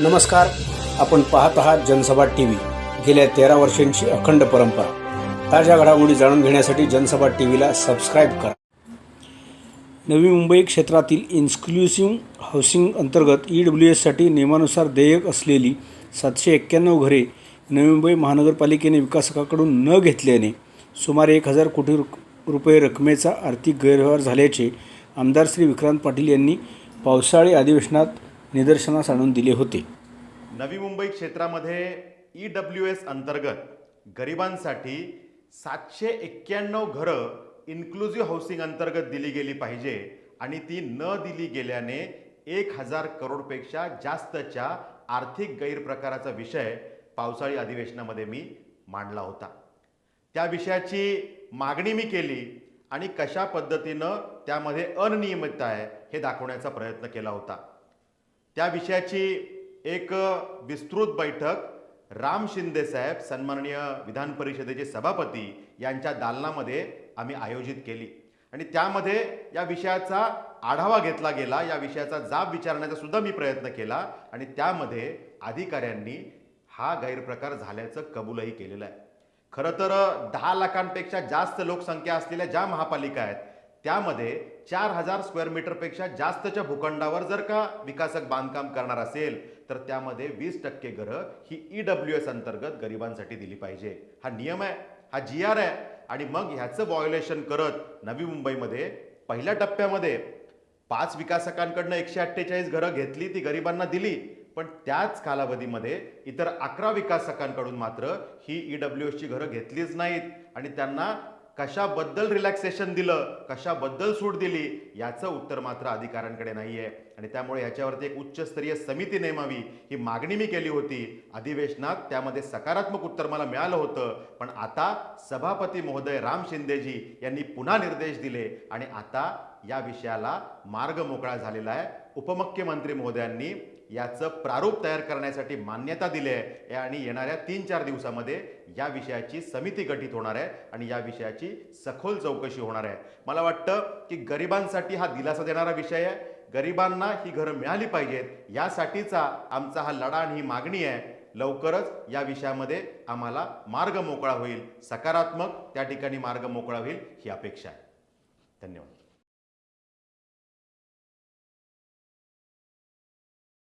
नमस्कार. आपण पाहत आहात जनसभा टी व्ही गेल्या तेरा वर्षांची अखंड परंपरा. ताज्या घडामोडी जाणून घेण्यासाठी जनसभा टी व्हीला सबस्क्राईब करा. नवी मुंबई क्षेत्रातील इन्क्लुसिव्ह हाऊसिंग अंतर्गत ई डब्ल्यू एससाठी नियमानुसार देयक असलेली सातशे एक्क्याण्णव घरे नवी मुंबई महानगरपालिकेने विकासकाकडून न घेतल्याने सुमारे एक हजार कोटी रुपये रकमेचा आर्थिक गैरव्यवहार झाल्याचे आमदार श्री विक्रांत पाटील यांनी पावसाळी अधिवेशनात निदर्शनास आणून दिले होते. नवी मुंबई क्षेत्रामध्ये ई डब्ल्यू एस अंतर्गत गरिबांसाठी सातशे एक्क्याण्णव घरं इन्क्लुझिव्ह हाऊसिंग अंतर्गत दिली गेली पाहिजे आणि ती न दिली गेल्याने एक हजार करोडपेक्षा जास्तच्या आर्थिक गैरप्रकाराचा विषय पावसाळी अधिवेशनामध्ये मी मांडला होता. त्या विषयाची मागणी मी केली आणि कशा पद्धतीनं त्यामध्ये अनियमितता आहे हे दाखवण्याचा प्रयत्न केला होता. त्या विषयाची एक विस्तृत बैठक राम शिंदे साहेब सन्माननीय विधान परिषदेचे सभापती यांच्या दालनामध्ये आम्ही आयोजित केली. आणि त्यामध्ये या विषयाचा आढावा घेतला गेला या विषयाचा जाब विचारण्याचा सुद्धा मी प्रयत्न केला आणि त्यामध्ये अधिकाऱ्यांनी हा गैरप्रकार झाल्याचं कबूलही केलेलं आहे. खरं तर दहा लाखांपेक्षा जास्त लोकसंख्या असलेल्या ज्या महापालिका आहेत त्यामध्ये चार हजार स्क्वेअर मीटरपेक्षा जास्तच्या भूखंडावर जर का विकासक बांधकाम करणार असेल तर त्यामध्ये वीस टक्के घरं ही ई डब्ल्यू एस अंतर्गत गरिबांसाठी दिली पाहिजे. हा नियम आहे हा जी आर आहे आणि मग ह्याचं व्हायोलेशन करत नवी मुंबईमध्ये पहिल्या टप्प्यामध्ये पाच विकासकांकडनं एकशे अठ्ठेचाळीस घरं घेतली ती गरिबांना दिली. पण त्याच कालावधीमध्ये इतर अकरा विकासकांकडून मात्र ही ई डब्ल्यू एसची घरं घेतलीच नाहीत. आणि त्यांना कशाबद्दल रिलॅक्सेशन दिलं कशाबद्दल सूट दिली याचं उत्तर मात्र अधिकाऱ्यांकडे नाही आहे आणि त्यामुळे याच्यावरती एक उच्चस्तरीय समिती नेमावी ही मागणी मी केली होती. अधिवेशनात त्यामध्ये सकारात्मक उत्तर मला मिळालं होतं. पण आता सभापती महोदय राम शिंदेजी यांनी पुन्हा निर्देश दिले आणि आता या विषयाला मार्ग मोकळा झालेला आहे. उपमुख्यमंत्री महोदयांनी याचं प्रारूप तयार करण्यासाठी मान्यता दिली आहे आणि येणाऱ्या तीन चार दिवसामध्ये या विषयाची समिती गठीत होणार आहे आणि या विषयाची सखोल चौकशी होणार आहे. मला वाटतं की गरिबांसाठी हा दिलासा देणारा विषय आहे. गरिबांना ही घरं मिळाली पाहिजेत. यासाठीचा आमचा हा लढा आणि ही मागणी आहे. लवकरच या विषयामध्ये आम्हाला मार्ग मोकळा होईल. सकारात्मक त्या ठिकाणी मार्ग मोकळा होईल ही अपेक्षा आहे. धन्यवाद.